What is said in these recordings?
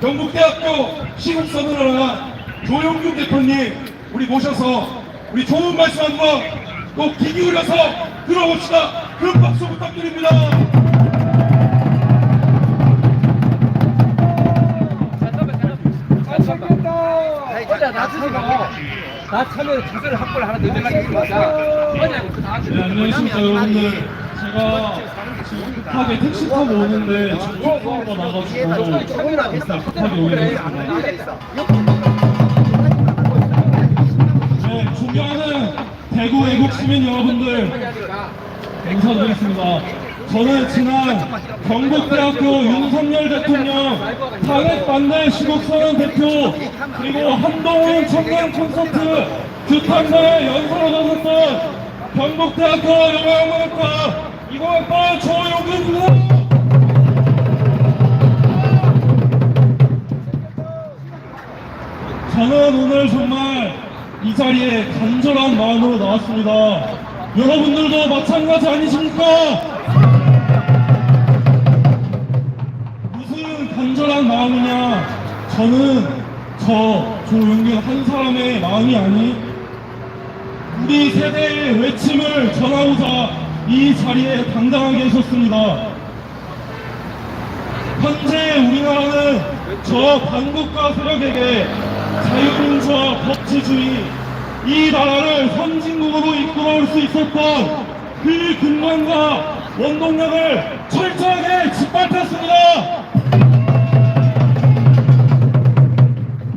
경북대학교 시국선언을 조영균 대표님 우리 모셔서 우리 좋은 말씀 한번 또 귀 기울여서 들어봅시다. 큰 박수 부탁드립니다. 나 참여 자세를 확보를 하나 더 연락했습니다. 어제 그 다음 네, 안녕하십니까 여러분들 제가 급하게 택시 타고 오는데 중국하고 나가지고 일단 급하게 오게 됐습니다. 네, 존경하는 대구 애국 시민 여러분들 인사드리겠습니다. 저는 지난 경북대학교 윤석열 대통령 탄핵 반대 시국 선언 대표 그리고 한동훈 청년 콘서트 규탄가에 연설을 하셨던 경북대학교 영화영문학과 이공학번 조용근입니다. 저는 오늘 정말 이 자리에 간절한 마음으로 나왔습니다. 여러분들도 마찬가지 아니십니까? 무슨 간절한 마음이냐? 저는 저 조용균 한 사람의 마음이 아닌 우리 세대의 외침을 전하고자 이 자리에 당당하게 섰습니다. 현재 우리나라는 저 반국가 세력에게 자유민주화 법치주의 이 나라를 선진국으로 이끌어올 수 있었던 그 근간과 원동력을 철저하게 짓밟혔습니다.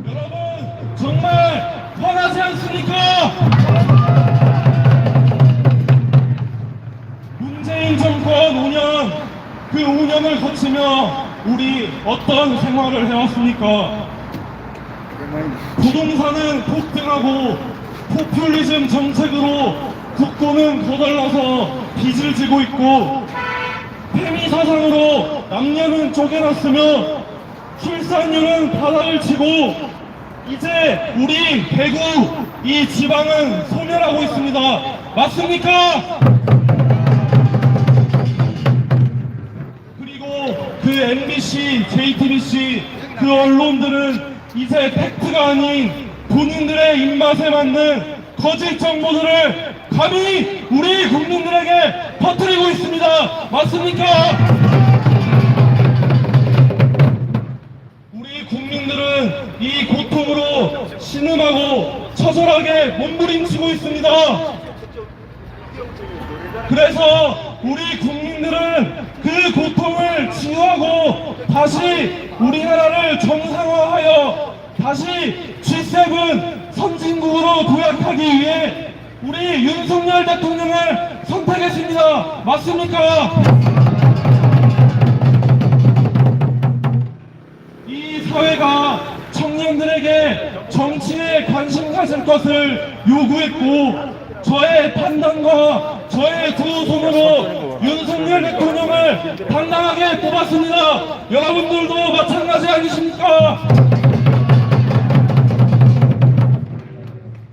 여러분 정말 화나지 않습니까? 정권 5년 그 5년을 거치며 우리 어떤 생활을 해왔습니까? 부동산은 폭등하고 포퓰리즘 정책으로 국고는 거덜나서 빚을 지고 있고 페미 사상으로 남녀는 쪼개놨으며 출산율은 바닥을 치고 이제 우리 대구 이 지방은 소멸하고 있습니다. 맞습니까? MBC, JTBC 그 언론들은 이제 팩트가 아닌 본인들의 입맛에 맞는 거짓 정보들을 감히 우리 국민들에게 퍼뜨리고 있습니다. 맞습니까? 우리 국민들은 이 고통으로 신음하고 처절하게 몸부림치고 있습니다. 그래서 우리 국민들은 그 고통을 치유하고 다시 우리나라를 정상화하여 다시 G7 선진국으로 도약하기 위해 우리 윤석열 대통령을 선택했습니다. 맞습니까? 이 사회가 청년들에게 정치에 관심 가질 것을 요구했고 저의 판단과 저의 두 손으로 윤석열 대통령을 당당하게 뽑았습니다. 여러분들도 마찬가지 아니십니까?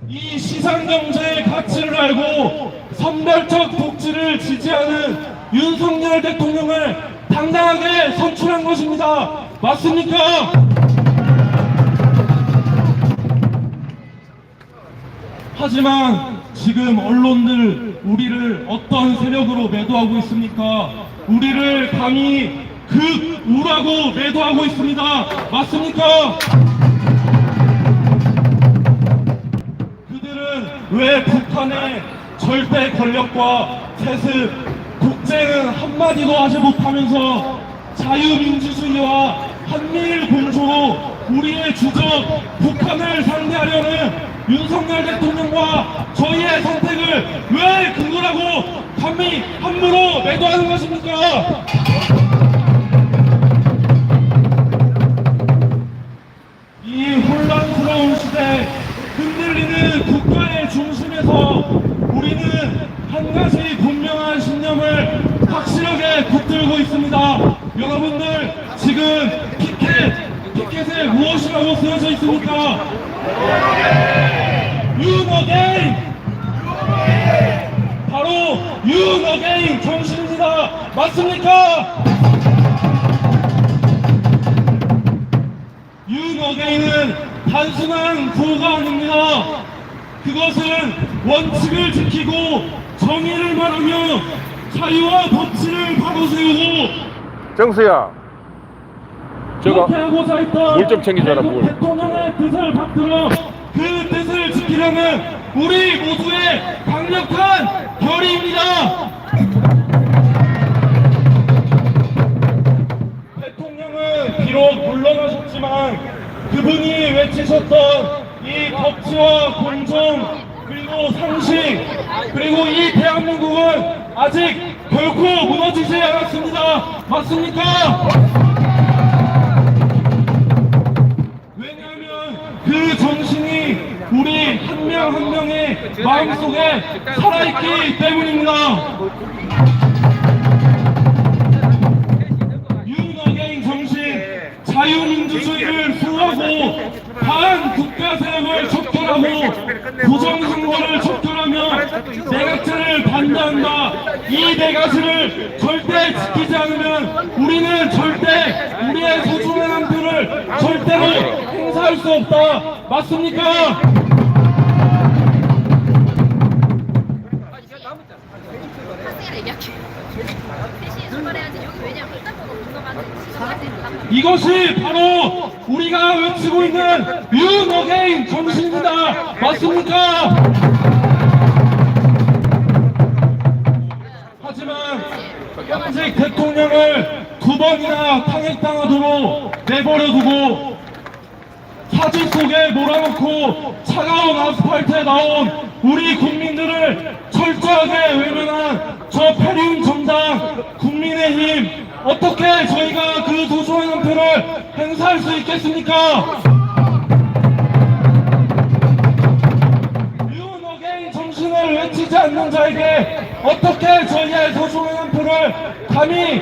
이 시장경제의 가치를 알고 선별적 복지를 지지하는 윤석열 대통령을 당당하게 선출한 것입니다. 맞습니까? 하지만 지금 언론들 우리를 어떤 세력으로 매도하고 있습니까? 우리를 감히 극우라고 매도하고 있습니다. 맞습니까? 그들은 왜 북한의 절대 권력과 세습, 독재는 한마디도 하지 못하면서 자유민주주의와 한미일 공조로 우리의 주적 북한을 상대하려는 윤석열 대통령과 저희의 선택을 왜 그거라고 감히 함부로 매도하는 것입니까? 이 혼란스러운 시대 흔들리는 국가의 중심에서 우리는 한 가지 분명한 신념을 확실하게 붙들고 있습니다. 여러분들 지금 피켓, 피켓에 무엇이라고 쓰여져 있습니까? 윤어게인! 바로 윤어게인 정신입니다. 맞습니까? 어게인은 단순한 구호가 아닙니다. 그것은 원칙을 지키고 정의를 말하며 자유와 법치를 바로 세우고 정수야 했던 물좀 대구 물. 대통령의 뜻을 받들어 그 뜻을 지키려는 우리 모두의 강력한 결의입니다. 대통령은 비록 물러나셨지만 그분이 외치셨던 이 법치와 공정 그리고 상식 그리고 이 대한민국은 아직 결코 무너지지 않았습니다. 맞습니까? 마음속에 살아있기 때문입니다. 윤어게인 정신, 자유민주주의를 수호하고 반국가 세력을 척결하고 부정선거를 척결하며 내각제를 반대한다. 이 내각제를 절대 지키지 않으면 우리는 절대 우리의 소중한 한 표를 절대로 행사할 수 없다. 맞습니까? 이것이 바로 우리가 외치고 있는 윤어게인 정신입니다. 맞습니까? 하지만 현직 대통령을 두 번이나 탄핵당하도록 내버려두고 사진 속에 몰아넣고 차가운 아스팔트에 나온 우리 국민들을 철저하게 외면한 저 패륜 정당 어떻게 저희가 그 소중한 한 표를 행사할 수 있겠습니까? 윤어게인 정신을 외치지 않는 자에게 어떻게 저희의 소중한 한 표를 감히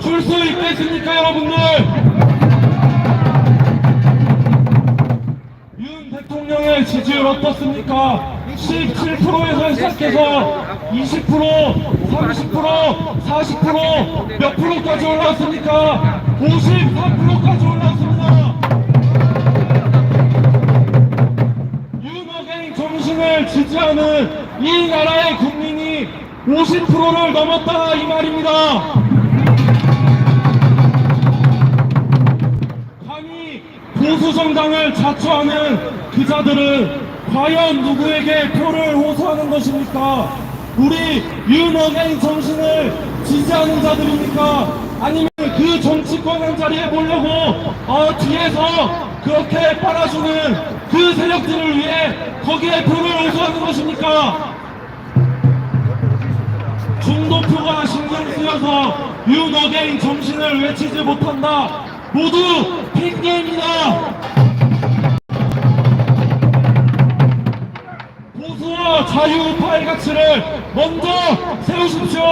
줄 수 있겠습니까 여러분들? 윤 대통령의 지지율 어떻습니까? 17%에서 시작해서 20%, 30%, 40%, 몇 프로까지 올라왔습니까? 53%까지 올라왔습니다. 윤어게인 정신을 지지하는 이 나라의 국민이 50%를 넘었다 이 말입니다. 감히 보수 정당을 자처하는 그자들은 과연 누구에게 표를 호소하는 것입니까? 우리 윤어게인 정신을 지지하는 자들입니까? 아니면 그 정치권 한 자리에 보려고 어, 뒤에서 그렇게 빨아주는 그 세력들을 위해 거기에 표를 호소하는 것입니까? 중도표가 신경 쓰여서 윤어게인 정신을 외치지 못한다. 모두 핑계입니다. 자유파의 가치를 먼저 세우십시오.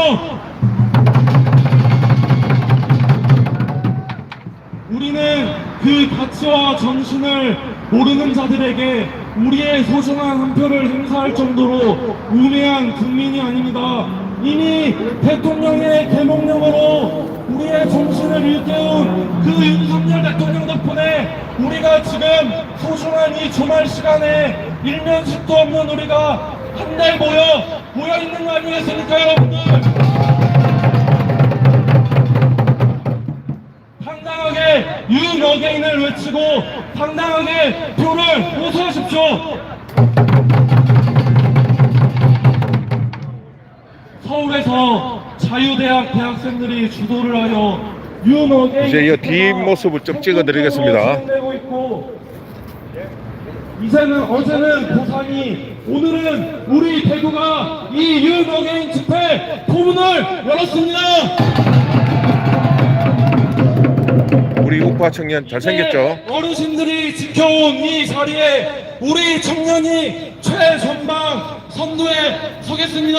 우리는 그 가치와 정신을 모르는 자들에게 우리의 소중한 한 표를 행사할 정도로 우매한 국민이 아닙니다. 이미 대통령의 계몽령으로 우리의 정신을 일깨운 그 윤석열 대통령 덕분에 우리가 지금 소중한 이 주말 시간에 일면식도 없는 우리가 한달 모여 모여 있는 거 아니겠습니까, 여러분들? 당당하게 윤어게인을 외치고 당당하게 표를 호소하십시오. 서울에서 자유대학 대학생들이 주도를 하여 윤어게인 이제 이 뒷모습을 좀 찍어드리겠습니다. 이제는 어제는 고산이 오늘은 우리 대구가 이 윤어게인 집회 포문을 열었습니다. 우리 우파 청년 잘생겼죠? 네, 어르신들이 지켜온 이 자리에 우리 청년이 최전방 선두에 서겠습니다.